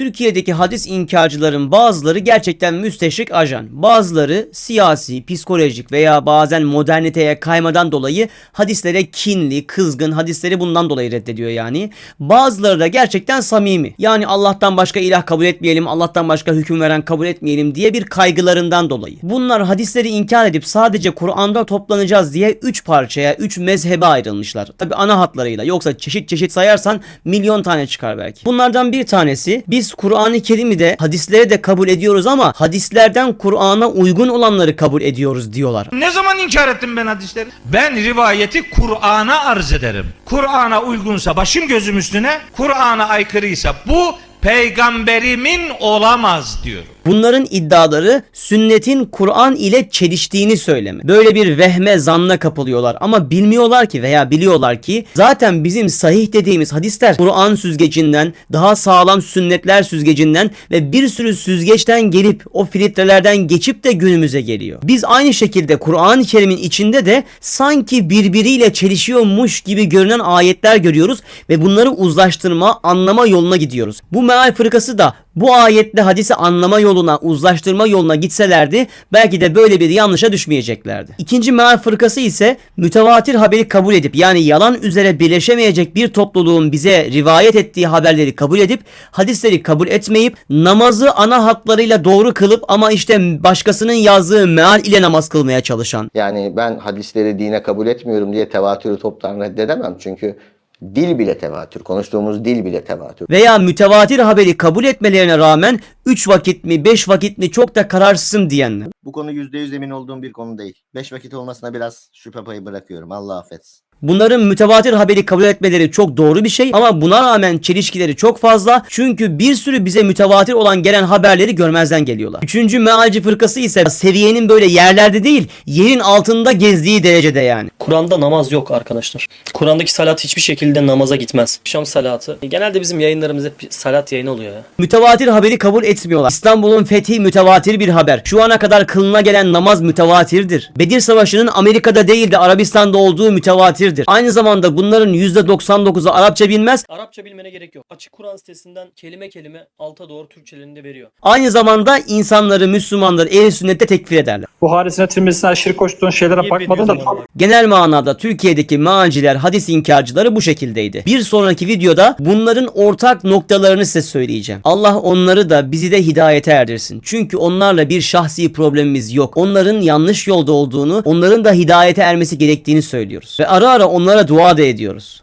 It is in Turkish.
Türkiye'deki hadis inkarcıların bazıları gerçekten müsteşrik ajan. Bazıları siyasi, psikolojik veya bazen moderniteye kaymadan dolayı hadislere kinli, kızgın, hadisleri bundan dolayı reddediyor yani. Bazıları da gerçekten samimi. Yani Allah'tan başka ilah kabul etmeyelim, Allah'tan başka hüküm veren kabul etmeyelim diye bir kaygılarından dolayı. Bunlar hadisleri inkar edip sadece Kur'an'da toplanacağız diye 3 parçaya, 3 mezhebe ayrılmışlar. Tabi ana hatlarıyla. Yoksa çeşit çeşit sayarsan milyon tane çıkar belki. Bunlardan bir tanesi biz Kur'an-ı Kerim'i de hadisleri de kabul ediyoruz ama hadislerden Kur'an'a uygun olanları kabul ediyoruz diyorlar. Ne zaman inkar ettim ben hadisleri? Ben rivayeti Kur'an'a arz ederim. Kur'an'a uygunsa başım gözüm üstüne, Kur'an'a aykırıysa bu peygamberimin olamaz diyorum. Bunların iddiaları sünnetin Kur'an ile çeliştiğini söyleme. Böyle bir vehme zanna kapılıyorlar ama bilmiyorlar ki veya biliyorlar ki zaten bizim sahih dediğimiz hadisler Kur'an süzgecinden, daha sağlam sünnetler süzgecinden ve bir sürü süzgeçten gelip o filtrelerden geçip de günümüze geliyor. Biz aynı şekilde Kur'an-ı Kerim'in içinde de sanki birbiriyle çelişiyormuş gibi görünen ayetler görüyoruz ve bunları uzlaştırma, anlama yoluna gidiyoruz. Bu meal fırkası da bu ayetle hadisi anlama yoluna, uzlaştırma yoluna gitselerdi belki de böyle bir yanlışa düşmeyeceklerdi. İkinci meal fırkası ise mütevatir haberi kabul edip yani yalan üzere birleşemeyecek bir topluluğun bize rivayet ettiği haberleri kabul edip hadisleri kabul etmeyip namazı ana hatlarıyla doğru kılıp ama işte başkasının yazdığı meal ile namaz kılmaya çalışan. Yani ben hadisleri dine kabul etmiyorum diye tevatürü toptan reddedemem. Çünkü dil bile tevatür. Konuştuğumuz dil bile tevatür. veya mütevatir haberi kabul etmelerine rağmen 3 vakit mi 5 vakit mi çok da kararsızım diyenler. Bu konu %100 emin olduğum bir konu değil. Beş vakit olmasına biraz şüphe payı bırakıyorum. Allah affetsin. Bunların mütevatir haberi kabul etmeleri çok doğru bir şey ama buna rağmen çelişkileri çok fazla. Çünkü bir sürü bize mütevatir olan gelen haberleri görmezden geliyorlar. Üçüncü mealci fırkası ise seviyenin böyle yerlerde değil yerin altında gezdiği derecede yani. Kur'an'da namaz yok arkadaşlar. Kur'an'daki salat hiçbir şekilde namaza gitmez. Akşam salatı. Genelde bizim yayınlarımız hep salat yayını oluyor ya. Mütevatir haberi kabul etmiyorlar. İstanbul'un fethi mütevatir bir haber. Şu ana kadar kılına gelen namaz mütevatirdir. Bedir Savaşı'nın Amerika'da değil de Arabistan'da olduğu mütevatirdir. Aynı zamanda bunların %99'u Arapça bilmez. Arapça bilmene gerek yok. Açık Kur'an sitesinden kelime kelime alta doğru Türkçelerini de veriyor. Aynı zamanda insanları Müslümanları ehl sünnette tekfir ederler. Buharisine, Tirmizisine şirk koştuğun şeylere Niye bakmadın da? Genel manada Türkiye'deki mealciler, hadis inkarcıları bu şekildeydi. Bir sonraki videoda bunların ortak noktalarını size söyleyeceğim. Allah onları da bizi de hidayete erdirsin. Çünkü onlarla bir şahsi problemimiz yok. Onların yanlış yolda olduğunu, onların da hidayete ermesi gerektiğini söylüyoruz. Ve ara ara onlara dua da ediyoruz.